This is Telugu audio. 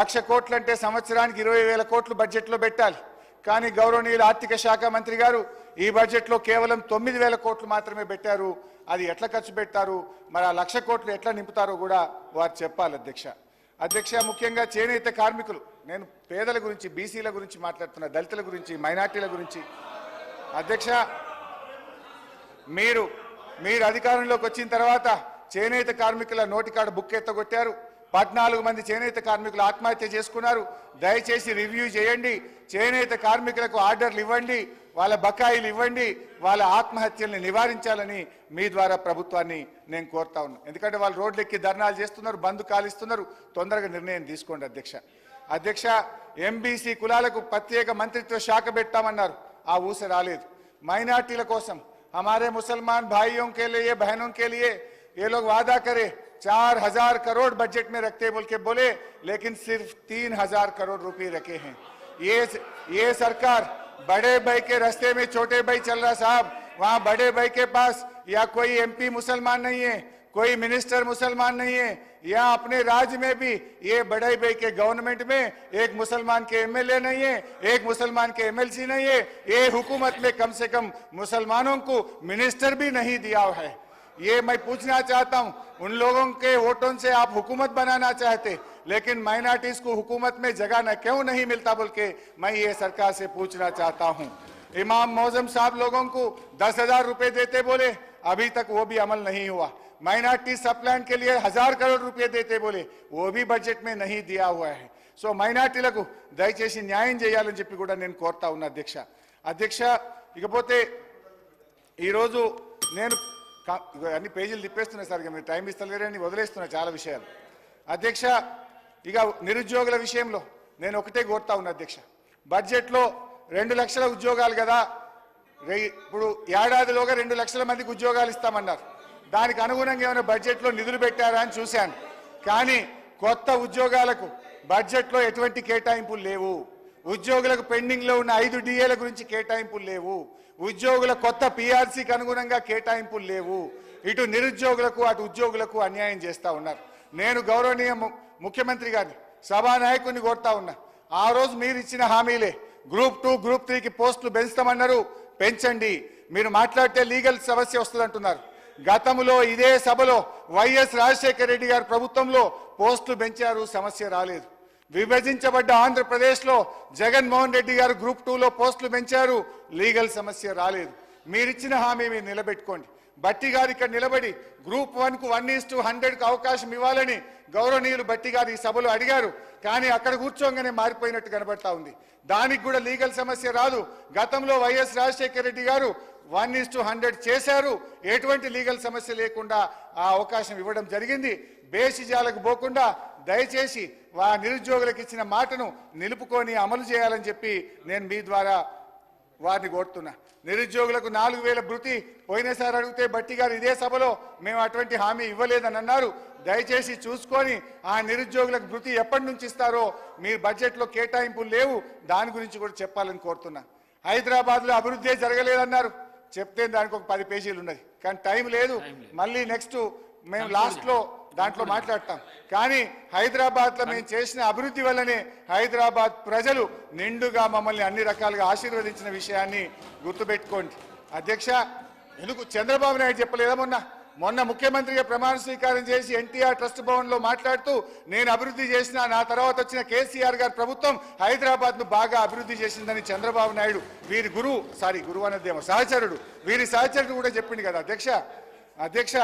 లక్ష కోట్లు అంటే సంవత్సరానికి ఇరవై వేల కోట్లు బడ్జెట్లో పెట్టాలి. కానీ గౌరవనీయులు ఆర్థిక శాఖ మంత్రి గారు ఈ బడ్జెట్లో కేవలం తొమ్మిది వేల కోట్లు మాత్రమే పెట్టారు. అది ఎట్లా ఖర్చు పెట్టారు మరి ఆ లక్ష కోట్లు ఎట్లా నింపుతారో కూడా వారు చెప్పాలి అధ్యక్ష. అధ్యక్ష ముఖ్యంగా చేనేత కార్మికులు. నేను పేదల గురించి బీసీల గురించి మాట్లాడుతున్నా దళితుల గురించి మైనార్టీల గురించి. అధ్యక్ష మీరు మీరు అధికారంలోకి వచ్చిన తర్వాత చేనేత కార్మికుల నోటికాడ బుక్ ఎత్తగొట్టారు. పద్నాలుగు మంది చేనేత కార్మికులు ఆత్మహత్య చేసుకున్నారు దయచేసి రివ్యూ చేయండి చేనేత కార్మికులకు ఆర్డర్లు ఇవ్వండి వాళ్ళ బకాయిలు ఇవ్వండి వాళ్ళ ఆత్మహత్యల్ని నివారించాలని మీ ద్వారా ప్రభుత్వాన్ని నేను కోరుతా ఉన్నా ఎందుకంటే వాళ్ళు రోడ్లు ఎక్కి ధర్నాలు చేస్తున్నారు బంద్ కాలిస్తున్నారు తొందరగా నిర్ణయం తీసుకోండి అధ్యక్ష అధ్యక్ష ఎంబీసీ కులాలకు ప్రత్యేక మంత్రిత్వ శాఖ పెట్టామన్నారు ఆ ఊస రాలేదు మైనార్టీల కోసం हमारे मुसलमान भाइयों के लिए बहनों के लिए ये लोग वादा करे चार हज़ार करोड़ बजट में रखते बोल के बोले, लेकिन सिर्फ़ तीन हज़ार करोड़ रुपए रखे हैं। ये ये सरकार बड़े भाई के रास्ते में छोटे भाई चल रहा साहब। वहाँ बड़े भाई के पास या कोई एमपी मुसलमान नहीं है, कोई मिनिस्टर मुसलमान नहीं है, या अपने राज्य में भी ये बड़े भाई के गवर्नमेंट में एक मुसलमान के एमएलए नहीं है, एक मुसलमान के एमएलसी नहीं है, ये हुकूमत में कम से कम मुसलमानों को मिनिस्टर भी नहीं दिया है। ये मैं पूछना चाहता हूं उन लोगों के वोटों से आप हुकूमत बनाना चाहते लेकिन माइनॉरिटीज को हुकूमत में जगह न क्यों नहीं मिलता बोल के मैं ये सरकार से पूछना चाहता हूं इमाम मौजम साहब लोगों को दस हजार रुपए देते बोले अभी तक वो भी अमल नहीं हुआ माइनॉरिटी सप्लान के लिए हजार करोड़ रुपए देते बोले वो भी बजट में नहीं दिया हुआ है సో మైనార్టీలకు దయచేసి న్యాయం చేయాలని చెప్పి కూడా నేను కోరుతా ఉన్నా అధ్యక్ష అధ్యక్ష ఇకపోతే ఈరోజు నేను కా- ఇగో అన్ని పేజీలు తిప్పేస్తున్నాయి సార్ ఇక మీరు టైం ఇస్తలేరని వదిలేస్తున్నాయి చాలా విషయాలు. అధ్యక్ష ఇక నిరుద్యోగుల విషయంలో నేను ఒకటే కోరుతా ఉన్నా అధ్యక్ష. బడ్జెట్లో రెండు లక్షల ఉద్యోగాలు కదా ఇప్పుడు ఏడాదిలోగా రెండు లక్షల మందికి ఉద్యోగాలు ఇస్తామన్నారు. దానికి అనుగుణంగా ఏమైనా బడ్జెట్లో నిధులు పెట్టారా అని చూశాను. కానీ కొత్త ఉద్యోగాలకు బడ్జెట్లో ఎటువంటి కేటాయింపులు లేవు. ఉద్యోగులకు పెండింగ్లో ఉన్న ఐదు డిఏల గురించి కేటాయింపులు లేవు. ఉద్యోగుల కొత్త పిఆర్సీకి అనుగుణంగా కేటాయింపులు లేవు. ఇటు నిరుద్యోగులకు అటు ఉద్యోగులకు అన్యాయం చేస్తా ఉన్నారు. నేను గౌరవనీయ ముఖ్యమంత్రి గారిని సభానాయకుడిని కోరుతా ఉన్నా. ఆ రోజు మీరు ఇచ్చిన హామీలే. గ్రూప్ టూ గ్రూప్ త్రీకి పోస్టులు పెంచుతామన్నారు. పెంచండి. మీరు మాట్లాడితే లీగల్ సమస్య వస్తుందంటున్నారు. గతంలో ఇదే సభలో వైఎస్ రాజశేఖర రెడ్డి గారి ప్రభుత్వంలో పోస్టులు పెంచారు. సమస్య రాలేదు. విభజించబడ్డ ఆంధ్రప్రదేశ్లో జగన్మోహన్ రెడ్డి గారు గ్రూప్ టూలో పోస్టులు పెంచారు. లీగల్ సమస్య రాలేదు. మీరిచ్చిన హామీ మీరు నిలబెట్టుకోండి. బట్టి గారు ఇక్కడ నిలబడి గ్రూప్ వన్కు వన్ ఈస్ టు హండ్రెడ్కు అవకాశం ఇవ్వాలని గౌరవనీయులు బట్టి గారు ఈ సభలో అడిగారు. కానీ అక్కడ కూర్చోగానే మారిపోయినట్టు కనబడతా ఉంది. దానికి కూడా లీగల్ సమస్య రాదు. గతంలో వైఎస్ రాజశేఖర రెడ్డి గారు వన్ ఈస్ టు హండ్రెడ్ చేశారు. ఎటువంటి లీగల్ సమస్య లేకుండా ఆ అవకాశం ఇవ్వడం జరిగింది. బేసిజాలకు పోకుండా దయచేసి వా నిరుద్యోగులకు ఇచ్చిన మాటను నిలుపుకొని అమలు చేయాలని చెప్పి నేను మీ ద్వారా వారిని కోరుతున్నా. నిరుద్యోగులకు నాలుగు వేల భృతి పోయినసారి అడిగితే బట్టి గారు ఇదే సభలో మేము అటువంటి హామీ ఇవ్వలేదని అన్నారు. దయచేసి చూసుకొని ఆ నిరుద్యోగులకు భృతి ఎప్పటి నుంచి ఇస్తారో మీ బడ్జెట్లో కేటాయింపులు లేవు. దాని గురించి కూడా చెప్పాలని కోరుతున్నా. హైదరాబాద్లో అభివృద్ధి జరగలేదన్నారు. చెప్తే దానికి ఒక పది పేజీలు ఉన్నది. కానీ టైం లేదు. మళ్ళీ నెక్స్ట్ మేము లాస్ట్లో దాంట్లో మాట్లాడతాం. కానీ హైదరాబాద్లో మేము చేసిన అభివృద్ధి వల్లనే హైదరాబాద్ ప్రజలు నిండుగా మమ్మల్ని అన్ని రకాలుగా ఆశీర్వదించిన విషయాన్ని గుర్తుపెట్టుకోండి. అధ్యక్ష ఎందుకు చంద్రబాబు నాయుడు చెప్పలేదా మొన్న? మొన్న ముఖ్యమంత్రిగా ప్రమాణ స్వీకారం చేసి ఎన్టీఆర్ ట్రస్ట్ భవన్లో మాట్లాడుతూ నేను అభివృద్ధి చేసిన నా తర్వాత వచ్చిన కేసీఆర్ గారి ప్రభుత్వం హైదరాబాద్ను బాగా అభివృద్ధి చేసిందని చంద్రబాబు నాయుడు వీరి గురువు సారీ గురువు అన్నదేమో సహచరుడు వీరి సహచరుడు కూడా చెప్పింది కదా అధ్యక్ష అధ్యక్ష